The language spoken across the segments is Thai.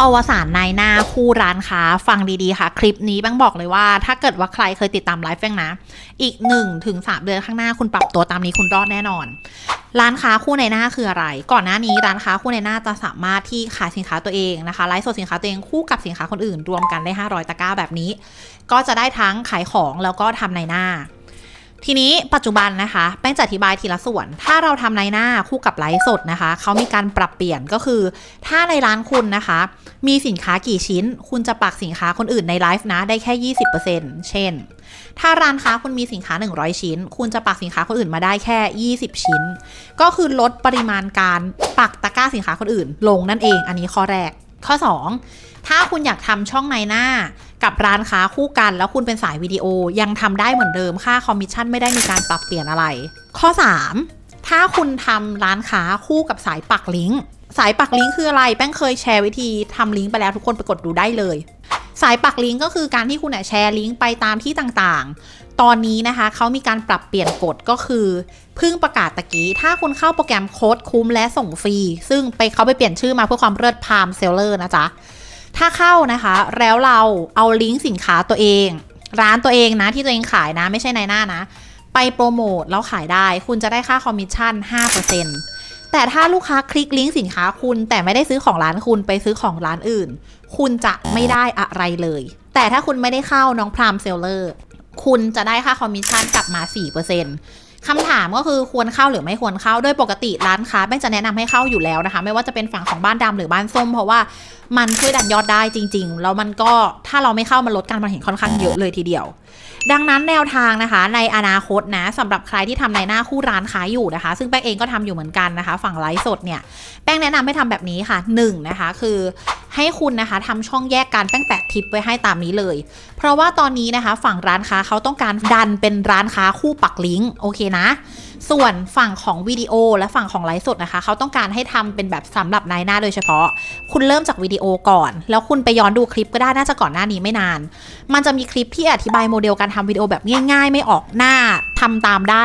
อวสานนายหน้าคู่ร้านค้าฟังดีๆค่ะ คลิปนี้แบงบอกเลยว่า ถ้าเกิดว่าใครเคยติดตามไลฟ์แบงนะ อีก1ถึง3เดือนข้างหน้าคุณปรับตัวตามนี้คุณรอดแน่นอน ร้านค้าคู่ในหน้าคืออะไร ก่อนหน้านี้ร้านค้าคู่ในหน้าจะสามารถที่ขายสินค้าตัวเองนะคะไลฟ์สดสินค้าตัวเองคู่กับสินค้าคนอื่น รวมกันได้ 500 ตะกร้าแบบนี้ ก็จะได้ทั้งขายของแล้วก็ทำในหน้า ทีนี้ปัจจุบันนะคะแป้งจะอธิบายทีละส่วน ถ้าเราทำในหน้าคู่กับไลฟ์สดนะคะ เขามีการปรับเปลี่ยนก็คือ ถ้าในร้านคุณนะคะ มีสินค้ากี่ชิ้น คุณจะปักสินค้าคนอื่นในไลฟ์นะได้แค่ 20%เช่น ถ้าร้านค้าคุณมีสินค้า 100 ชิ้น คุณจะปักสินค้าคนอื่นมาได้แค่ 20 ชิ้น ก็คือลดปริมาณการปักตะกร้าสินค้าคนอื่น ลงนั่นเอง อันนี้ข้อแรก ข้อ 2 ถ้าคุณอยากทำช่องในหน้า กับร้านค้าคู่กันแล้วคุณเป็นสายวิดีโอยังทำได้เหมือนเดิมค่าคอมมิชชั่นไม่ได้มีการปรับเปลี่ยนอะไร ข้อ 3 ถ้าคุณทำร้านค้าคู่กับสายปักลิงก์สายปักลิงก์คืออะไร แป้งเคยแชร์วิธีทำลิงก์ไปแล้วทุกคนไปกดดูได้เลย สายปักลิงก์ก็คือการที่คุณแชร์ลิงก์ไปตามที่ต่างๆ ตอนนี้นะคะเขามีการปรับเปลี่ยนกฎก็คือเพิ่งประกาศตะกี้ ถ้าคุณเข้าโปรแกรมโค้ดคุ้มและส่งฟรี ซึ่งไปเขาไปเปลี่ยนชื่อมาเพื่อความเลิศพามเซลเลอร์นะจ๊ะ ถ้าเข้านะคะ แล้วเราเอาลิงก์สินค้าตัวเอง ร้านตัวเองนะที่ตัวเองขายนะ ไม่ใช่ในหน้านะ ไปโปรโมทแล้วขายได้ คุณจะได้ค่าคอมมิชชั่น 5% แต่ถ้าลูกค้าคลิกลิงก์สินค้าคุณแต่ไม่ได้ซื้อของร้านคุณไปซื้อของร้านอื่น คุณจะไม่ได้อะไรเลย แต่ถ้าคุณไม่ได้เข้าน้องพรามเซลเลอร์คุณจะได้ค่าคอมมิชชั่นกลับมา 4% คำถามก็คือควรเข้าหรือไม่ควรเข้าโดยปกติร้านค้าแป้งจะแนะนำให้เข้าอยู่แล้วนะคะ ไม่ว่าจะเป็นฝั่งของบ้านดำหรือบ้านส้ม เพราะว่ามันช่วยดันยอดได้จริง ๆ แล้วมันก็ถ้าเราไม่เข้ามันลดการมองเห็นค่อนข้างเยอะเลยทีเดียว ดังนั้นแนวทางนะคะ ในอนาคตนะสำหรับใครที่ทำในหน้าคู่ร้านค้าอยู่นะคะ ซึ่งแป้งเองก็ทำอยู่เหมือนกันนะคะ ฝั่งไลฟ์สดเนี่ยแป้งแนะนำให้ทำแบบนี้ค่ะ1นงนะคะ คือ ให้คุณนะคะทำช่องแยกกันแป้งแปะทิปไว้ให้ตามนี้เลย เพราะว่าตอนนี้นะคะฝั่งร้านค้าเขาต้องการดันเป็นร้านค้าคู่ปักลิงก์โอเคนะ ส่วนฝั่งของวิดีโอและฝั่งของไลฟ์สดนะคะ เขาต้องการให้ทำเป็นแบบสำหรับนายหน้าโดยเฉพาะ คุณเริ่มจากวิดีโอก่อน แล้วคุณไปย้อนดูคลิปก็ได้น่าจะก่อนหน้านี้ไม่นาน มันจะมีคลิปที่อธิบายโมเดลการทำวิดีโอแบบง่าย ๆ ไม่ออกหน้า ทำตามได้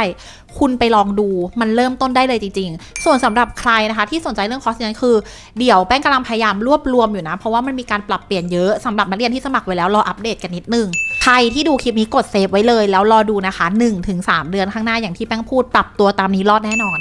คุณไปลองดูมันเริ่มต้นได้เลยจริง ๆ ส่วนสำหรับใครนะคะ ที่สนใจเรื่องคอร์สนั้นคือ เดี๋ยวแป้งกำลังพยายามรวบรวมอยู่นะ เพราะว่ามันมีการปรับเปลี่ยนเยอะสำหรับนักเรียนที่สมัครไว้แล้วรออัปเดตกันนิดนึงใครที่ดูคลิปนี้กดเซฟไว้เลย แล้วรอดูนะคะ 1-3 เดือนข้างหน้าอย่างที่แป้งพูดปรับตัวตามนี้รอดแน่นอน